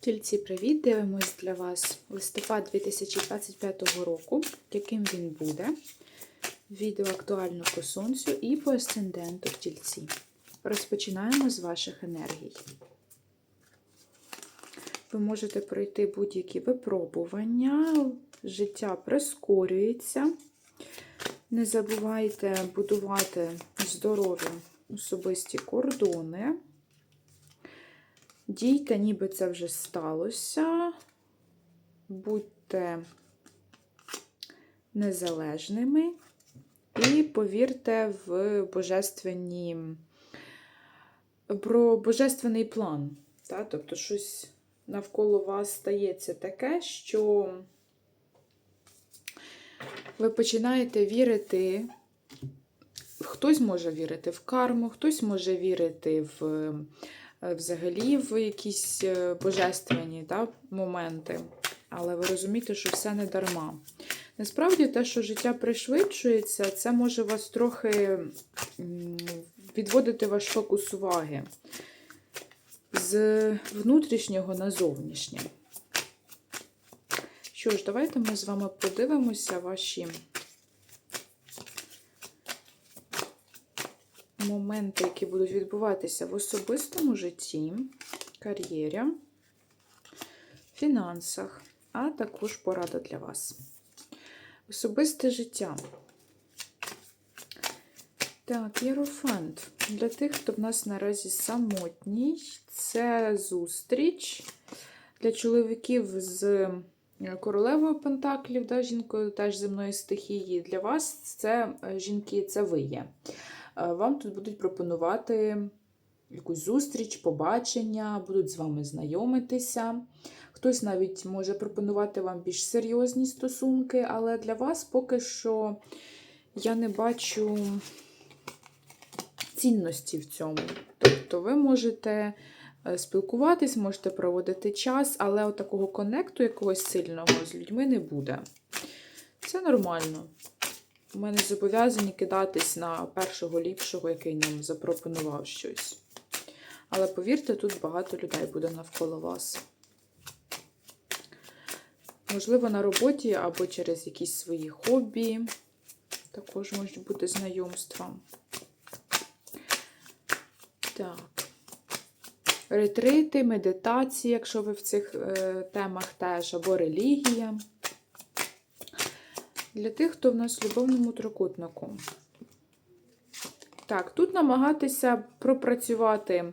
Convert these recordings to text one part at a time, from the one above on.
Тільці, привіт! Дивимось для вас листопад 2025 року, яким він буде. Відео актуально по сонцю і по асценденту в тільці. Розпочинаємо з ваших енергій. Ви можете пройти будь-які випробування, життя прискорюється. Не забувайте будувати здорові особисті кордони. Дійте, ніби це вже сталося. Будьте незалежними і повірте в божественні, про божественний план. Та? Тобто, щось навколо вас стається таке, що ви починаєте вірити. Хтось може вірити в карму, хтось може вірити в взагалі в якісь е, божественні да, моменти. Але ви розумієте, що все не дарма. Насправді, те, що життя пришвидшується, це може вас трохи відводити ваш фокус уваги з внутрішнього на зовнішнє. Що ж, давайте ми з вами подивимося ваші моменти, які будуть відбуватися в особистому житті, кар'єрі, фінансах, а також порада для вас. Особисте життя. Так, єрофант. Для тих, хто в нас наразі самотній, це зустріч. Для чоловіків з королевою Пентаклів, да, жінкою теж земної стихії. Для вас це жінки, це ви є. Вам тут будуть пропонувати якусь зустріч, побачення, будуть з вами знайомитися. Хтось навіть може пропонувати вам більш серйозні стосунки, але для вас поки що я не бачу цінності в цьому. Тобто ви можете спілкуватись, можете проводити час, але от такого конекту якогось сильного з людьми не буде. Це нормально. Ми не зобов'язані кидатись на першого ліпшого, який нам запропонував щось. Але повірте, тут багато людей буде навколо вас. Можливо, на роботі або через якісь свої хобі. Також можуть бути знайомства. Так. Ретрити, медитації, якщо ви в цих е, темах теж, або релігія. Для тих, хто в нас в любовному трикутнику. Так, тут намагатися пропрацювати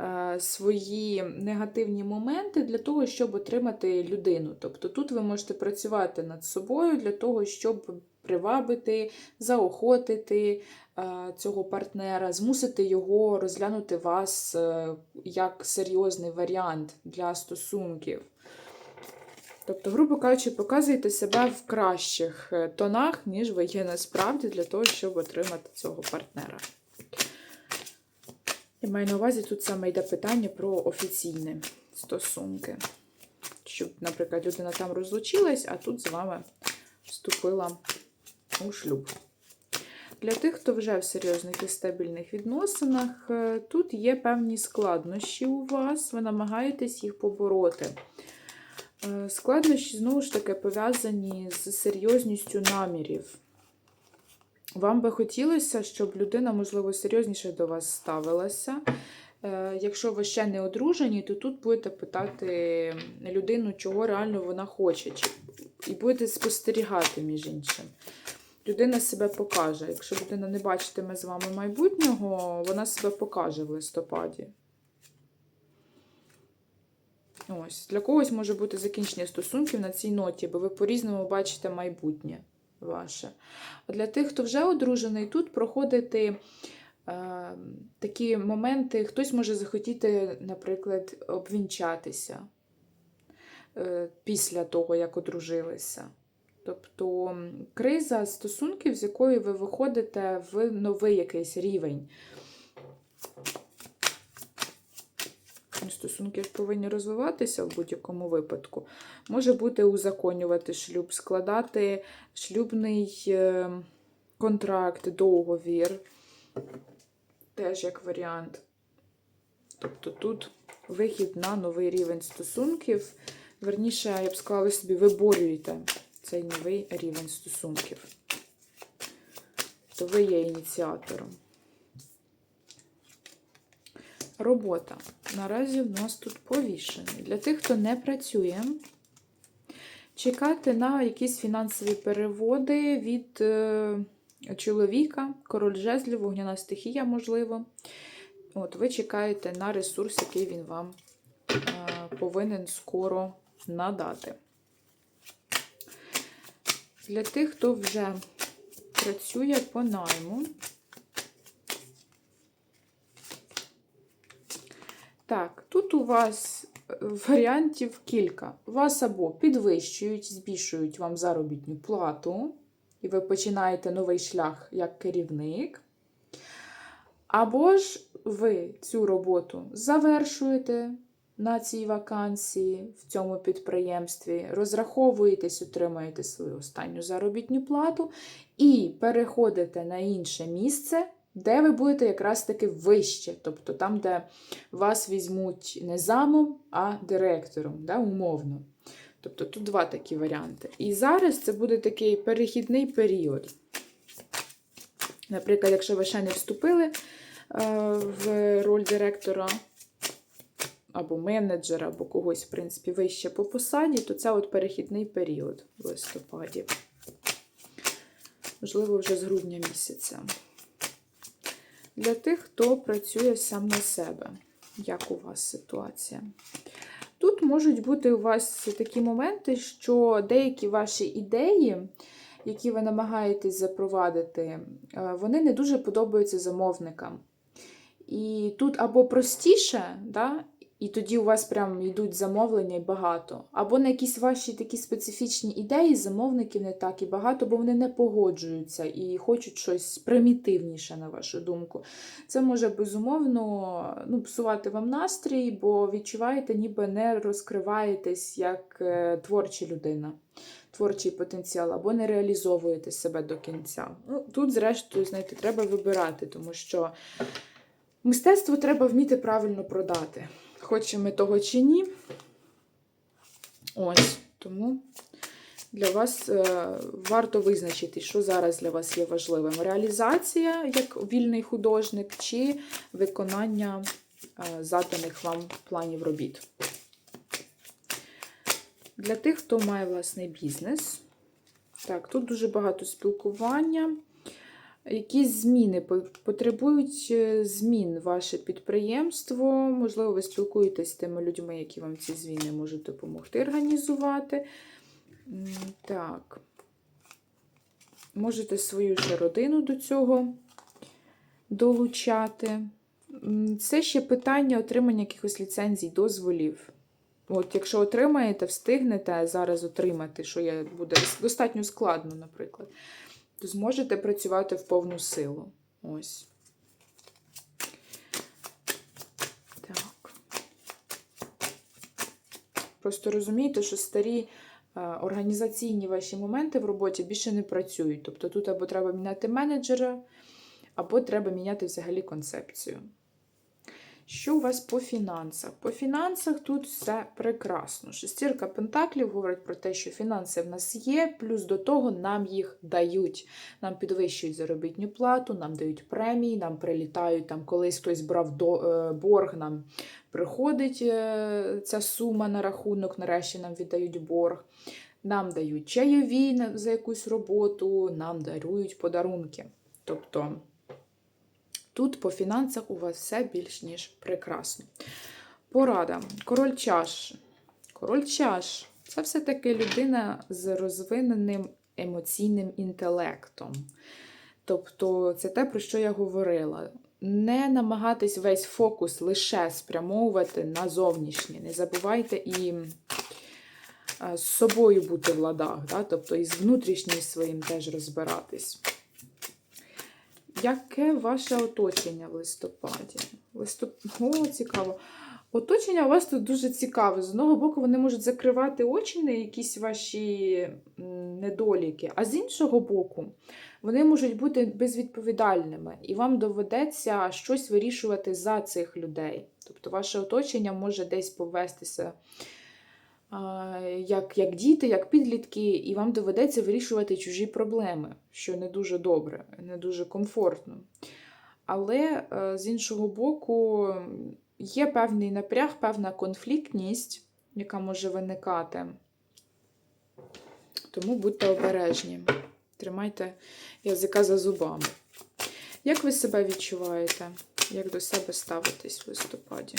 е, свої негативні моменти для того, щоб отримати людину. Тобто тут ви можете працювати над собою для того, щоб привабити, заохотити е, цього партнера, змусити його розглянути вас е, як серйозний варіант для стосунків. Тобто, грубо кажучи, показуєте себе в кращих е, тонах, ніж ви є насправді, для того, щоб отримати цього партнера. Я маю на увазі, тут саме йде питання про офіційні стосунки. Щоб, наприклад, людина там розлучилась, а тут з вами вступила у шлюб. Для тих, хто вже в серйозних і стабільних відносинах, е, тут є певні складнощі у вас, ви намагаєтесь їх побороти. Е, складнощі, знову ж таки, пов'язані з серйозністю намірів. Вам би хотілося, щоб людина, можливо, серйозніше до вас ставилася. Е, якщо ви ще не одружені, то тут будете питати людину, чого реально вона хоче, і будете спостерігати, між іншим. Людина себе покаже. Якщо людина не бачитиме з вами майбутнього, вона себе покаже в листопаді. Ось, Для когось може бути закінчення стосунків на цій ноті, бо ви по-різному бачите майбутнє ваше. А для тих, хто вже одружений, тут проходити е, такі моменти, хтось може захотіти, наприклад, обвінчатися е, після того, як одружилися. Тобто криза стосунків, з якої ви виходите в новий якийсь рівень. Стосунки повинні розвиватися в будь-якому випадку. Може бути узаконювати шлюб, складати шлюбний е, контракт, договір, теж як варіант. Тобто тут вихід на новий рівень стосунків. Верніше, я б сказала, собі виборюєте цей новий рівень стосунків. То ви є ініціатором. Робота. Наразі в нас тут повішений. Для тих, хто не працює, чекати на якісь фінансові переводи від е, чоловіка, король жезлів, вогняна стихія, можливо. От, ви чекаєте на ресурс, який він вам е, повинен скоро надати. Для тих, хто вже працює по найму. Так, тут у вас е, варіантів кілька. Вас або підвищують, збільшують вам заробітну плату, і ви починаєте новий шлях як керівник. Або ж ви цю роботу завершуєте на цій вакансії, в цьому підприємстві, розраховуєтесь, отримаєте свою останню заробітну плату і переходите на інше місце, де ви будете якраз таки вище, тобто там, де вас візьмуть не замом, а директором, да, умовно. Тобто тут два такі варіанти. І зараз це буде такий перехідний період. Наприклад, якщо ви ще не вступили е, в роль директора або менеджера, або когось, в принципі, вище по посаді, то це от перехідний період в листопаді. Можливо, вже з грудня місяця. Для тих, хто працює сам на себе. Як у вас ситуація? Тут можуть бути у вас такі моменти, що деякі ваші ідеї, які ви намагаєтесь запровадити, е, вони не дуже подобаються замовникам. І тут або простіше, да, і тоді у вас прям йдуть замовлення і багато. Або на якісь ваші такі специфічні ідеї замовників не так і багато, бо вони не погоджуються і хочуть щось примітивніше, на вашу думку. Це може безумовно ну, псувати вам настрій, бо відчуваєте, ніби не розкриваєтесь як е, творча людина. Творчий потенціал, або не реалізовуєте себе до кінця. Ну, Тут, зрештою, знаєте, треба вибирати, тому що мистецтво треба вміти правильно продати. Хочемо ми того чи ні. Ось, тому для вас е, варто визначити, що зараз для вас є важливим: реалізація як вільний художник, чи виконання е, заданих вам планів робіт. Для тих, хто має власний бізнес. Так, тут дуже багато спілкування. Якісь зміни потребують е, змін ваше підприємство. Можливо, ви спілкуєтесь з тими людьми, які вам ці зміни можуть допомогти організувати. Так. Можете свою ще родину до цього долучати. Це ще питання отримання якихось ліцензій, дозволів. От, якщо отримаєте, встигнете зараз отримати, що є, буде достатньо складно, наприклад то зможете працювати в повну силу. Ось. Просто розумійте, що старі е, організаційні ваші моменти в роботі більше не працюють. Тобто тут або треба міняти менеджера, або треба міняти взагалі концепцію. Що у вас по фінансах? По фінансах тут все прекрасно. Шестірка Пентаклів говорить про те, що фінанси в нас є, плюс до того нам їх дають. Нам підвищують заробітну плату, нам дають премії, нам прилітають там, колись хтось брав до, е, борг, нам приходить е, ця сума на рахунок, нарешті нам віддають борг. Нам дають чайові за якусь роботу, нам дарують подарунки. Тобто. Тут по фінансах у вас все більш ніж прекрасно. Порада. Король чаш. Король чаш це все-таки людина з розвиненим емоційним інтелектом. Тобто, це те, про що я говорила. Не намагатись весь фокус лише спрямовувати на зовнішнє. Не забувайте і е, з собою бути в ладах, да? тобто і з внутрішнім своїм теж розбиратись. Яке ваше оточення в листопаді? Листоп... О, цікаво. Оточення у вас тут дуже цікаве. З одного боку, вони можуть закривати очі на якісь ваші недоліки, а з іншого боку, вони можуть бути безвідповідальними, і вам доведеться щось вирішувати за цих людей. Тобто ваше оточення може десь повестися як, як діти, як підлітки, і вам доведеться вирішувати чужі проблеми, що не дуже добре, не дуже комфортно. Але е, з іншого боку, є певний напряг, певна конфліктність, яка може виникати. Тому будьте обережні. Тримайте язика за зубами. Як ви себе відчуваєте? Як до себе ставитесь в листопаді?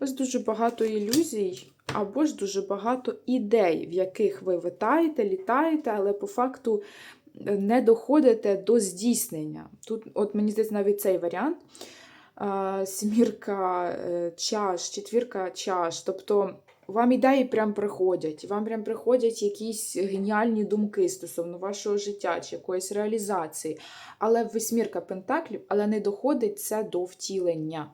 Ось дуже багато ілюзій, або ж дуже багато ідей, в яких ви витаєте, літаєте, але по факту е, не доходите до здійснення. Тут, от мені здається, навіть цей варіант. Сімірка е, чаш, четвірка чаш. Тобто вам ідеї прям приходять, вам прям приходять якісь геніальні думки стосовно вашого життя чи якоїсь реалізації. Але восьмірка пентаклів, але не доходить це до втілення.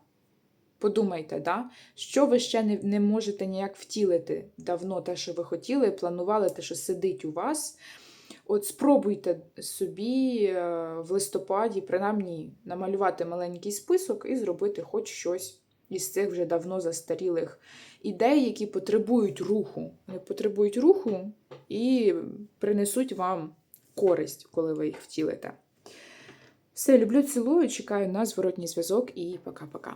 Подумайте, да? що ви ще не, не можете ніяк втілити давно те, що ви хотіли, планували те, що сидить у вас. От спробуйте собі е, в листопаді, принаймні, намалювати маленький список і зробити хоч щось із цих вже давно застарілих ідей, які потребують руху. Вони потребують руху і принесуть вам користь, коли ви їх втілите. Все, люблю, цілую, чекаю на зворотній зв'язок і пока-пока.